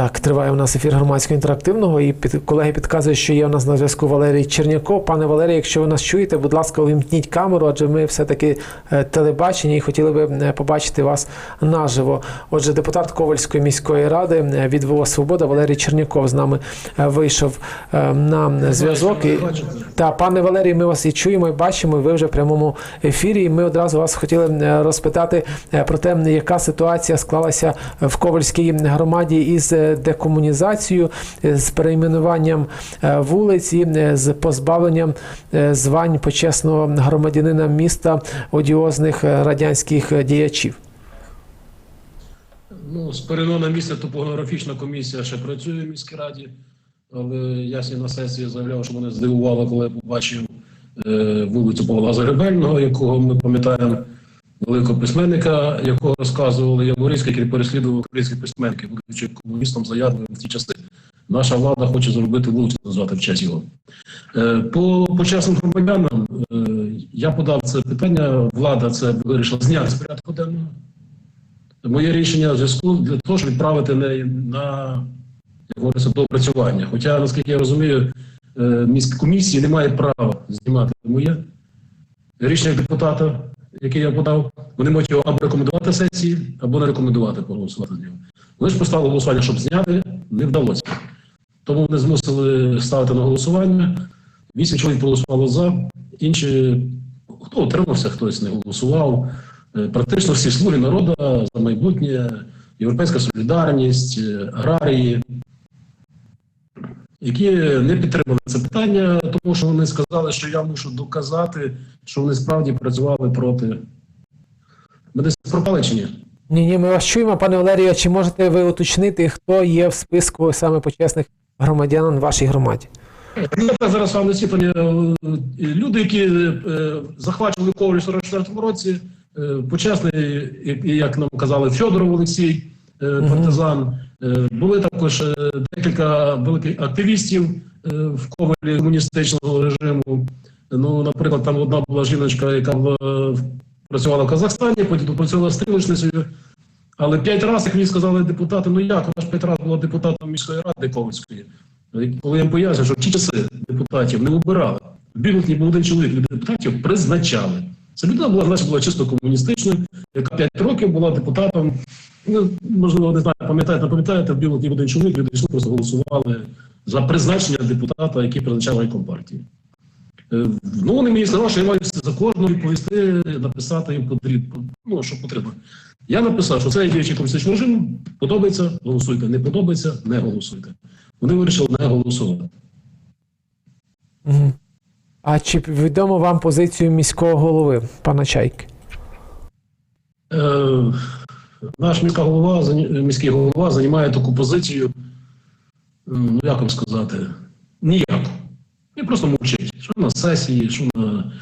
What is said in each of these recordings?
Так, триває у нас ефір громадського інтерактивного, і під, колеги підказують, що є у нас на зв'язку Валерій Черняков. Пане Валерій, якщо ви нас чуєте, будь ласка, увімкніть камеру, адже ми все-таки е, телебачення і хотіли би е, побачити вас наживо. Отже, депутат Ковальської міської ради е, від ВО Свобода Валерій Черняков з нами вийшов на зв'язок. І, та, пане Валерій, ми вас і чуємо, і бачимо. і Ви вже в прямому ефірі. І ми одразу вас хотіли розпитати про те, яка ситуація склалася в Ковальській громаді із декомунізацією, е, з перейменуванням е, вулиць і е, з позбавленням звань почесного громадянина міста одіозних радянських діячів. Ну, з переймену на місце топографічна комісія ще працює в міській раді, але я на сесії заявляв, що мене здивувало, коли я побачив е, вулицю Павла Загребельного, якого ми пам'ятаємо, великого письменника, якого розказували Яворівський, який переслідував українських письменників, будучи комуністом заядливим в ті часи. Наша влада хоче зробити вулицю назвати в честь його. Е, По почесним громадянам е, я подав це питання. Влада це вирішила зняти з порядку денного. Моє рішення в зв'язку для того, щоб відправити неї на говориться, доопрацювання. Хоча, наскільки я розумію, е, міська комісії не має права знімати моє рішення депутата, яке я подав. Вони можуть його або рекомендувати сесії, або не рекомендувати проголосувати з нього. Вони ж поставили голосування, щоб зняти, не вдалося. Тому вони змусили ставити на голосування. Вісім чоловік проголосувало за, інші хто утримався, хтось не голосував. Е, Практично всі слуги народу за майбутнє, Європейська солідарність, аграрії, які не підтримали це питання, тому що вони сказали, що я мушу доказати, що вони справді працювали проти. Ми десь пропали чи ні? Ні, ні, ми вас чуємо, пане Валерію. Чи можете ви уточнити, хто є в списку саме почесних громадян в вашій громаді? Ну, Я так зараз вам висвітлення. Е, Люди, які е, захвачували Коваль у 44 році, е, почесний, як нам казали, Федоров Олексій, партизан. Е, Були також е, декілька великих активістів е, в Ковалі комуністичного режиму. Ну, наприклад, там одна була жіночка, яка працювала в Казахстані, потім працювала стрілочницею. Але п'ять разів, як мені сказали депутати, ну як, вона ж п'ять разів була депутатом міської ради Ковальської. Коли я їм пояснюю, що в ті часи депутатів не обирали, в Білотні був один чоловік депутатів призначали. Це людина була, значить, була чисто комуністичною, яка 5 років була депутатом. Ну, можливо, не знаю, пам'ятаєте, не пам'ятаєте, в Білотні один чоловік, люди йшли, просто голосували за призначення депутата, який призначав райком партії. Е, Ну, вони мені сказали, що я маю за кожного відповісти, написати їм потрібно, ну, що потрібно. Я написав, що це діючий комуністичний режим, подобається, голосуйте, не подобається, не голосуйте. Вони вирішили не голосувати. Мгм. А чи відомо вам позицію міського голови, пана Чайки? Е, наш міська голова, міський голова займає таку позицію, ну як вам сказати, ніяку. Він просто мовчить. Що на сесії, що на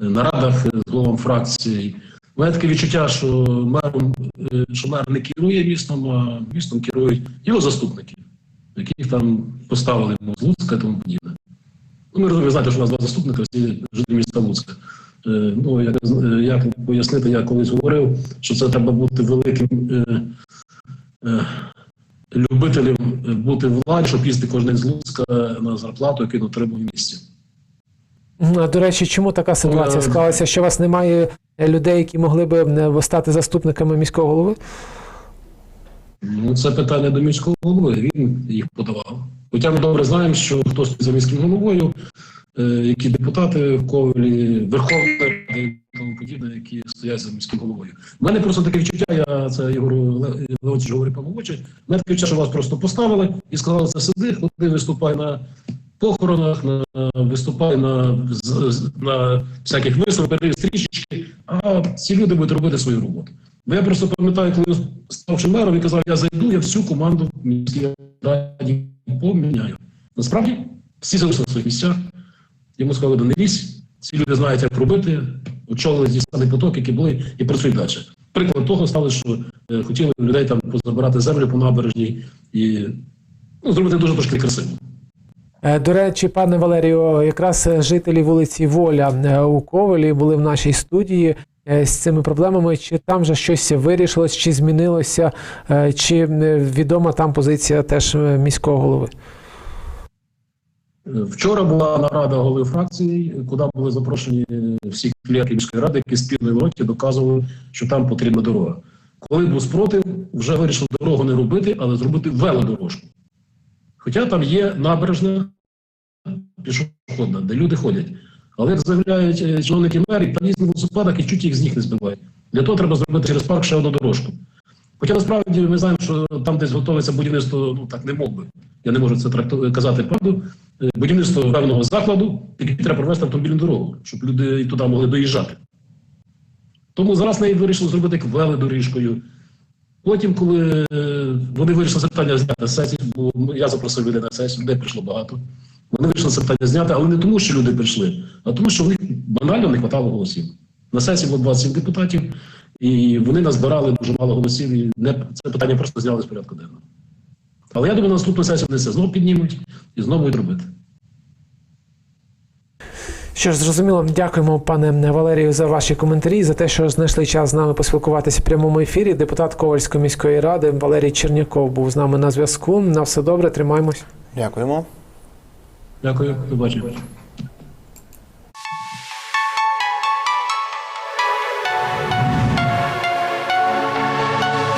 е, нарадах з головам фракції. У таке відчуття, що мером, е, що мер не керує містом, а містом керують його заступники, яких там поставили йому з Луцька і тому подібне. Ну, ми розуміємо, знаєте, що у нас два заступника, всі жителі міста Луцька. Е, ну, як, е, як пояснити, я колись говорив, що це треба бути великим е, е, любителем е, бути владі, щоб їздити кожен з Луцька на зарплату, яку отримує в місті. До речі, чому така ситуація Е, склалася? Що у вас немає людей, які могли е, стати заступниками міського голови? Ну, це питання до міського голови, він їх подавав. Хоча ми добре знаємо, що хто стоїть за міським головою, е, які депутати в Ковалі, Верховної Ради і тому подібне, які стоять за міським головою. У мене просто таке відчуття, я це Ігор Леонтьович говорив помолодший, у мене таке відчуття, що вас просто поставили і сказали, це сиди, ходи, виступай на похоронах, на, виступай на, на всяких бери стрічечки, а ці люди будуть робити свою роботу. Бо я просто пам'ятаю, коли ставши мером, він казав, я зайду, я всю команду в міській раді поміняю. Насправді, всі залишили своїх місцях. Йому сказали, не лізь, ці люди знають, як робити, очолили ті самі потоки, які були, і працюють далі. Приклад того стали, що е, хотіли людей там позабирати землю по набережній і ну, зробити дуже трошки красиво. Е, До речі, пане Валерію, якраз жителі вулиці Воля е, у Ковелі були в нашій студії з цими проблемами, чи там вже щось вирішилось, чи змінилося, е, чи е, відома там позиція теж е, міського голови? Вчора була нарада голови фракції, куди були запрошені всі клієнти міської ради, які спільної роті доказували, що там потрібна дорога. Коли був спротив, вже вирішили дорогу не робити, але зробити велодорожку. Хоча там є набережна пішохідна, де люди ходять. Але як заявляють е, чиновники мерії, їздять на велосипедах і чуть їх з ніг не збивають. Для того треба зробити через парк ще одну дорожку. Хоча насправді ми знаємо, що там десь готується будівництво, ну так не мог би. Я не можу це тракту- казати правду. Е, Будівництво певного закладу, який треба провести автомобільну дорогу, щоб люди туди могли доїжджати. Тому зараз неї вирішили зробити як велодоріжкою. Потім, коли е, вони вирішили це питання зняти з сесії, бо я запросив людей на сесію, людей прийшло багато. Вони вирішили це питання зняти, але не тому, що люди прийшли, а тому, що в них банально не вистачало голосів. На сесії було 27 депутатів, і вони назбирали дуже мало голосів, і не, це питання просто зняли з порядку денного. Але я думаю, на наступну сесію вони це знову піднімуть і знову будуть робити. Що ж, зрозуміло, дякуємо, пане Валерію, за ваші коментарі, за те, що знайшли час з нами поспілкуватися в прямому ефірі. Депутат Ковальської міської ради Валерій Черняков був з нами на зв'язку. На все добре, тримаємось. Дякуємо. Дякую, побачення.